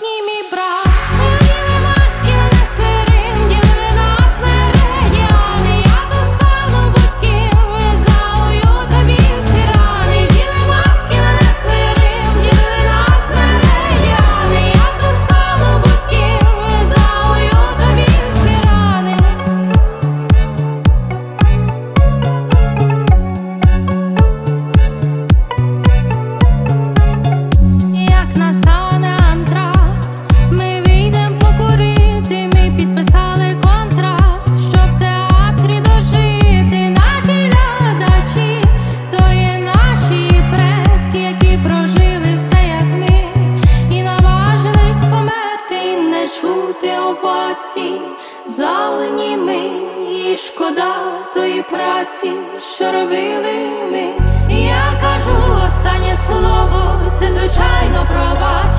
могутній мій брат. праці, залені ми, і шкода тої праці, що робили ми. Я кажу останнє слово, це звичайно пробач.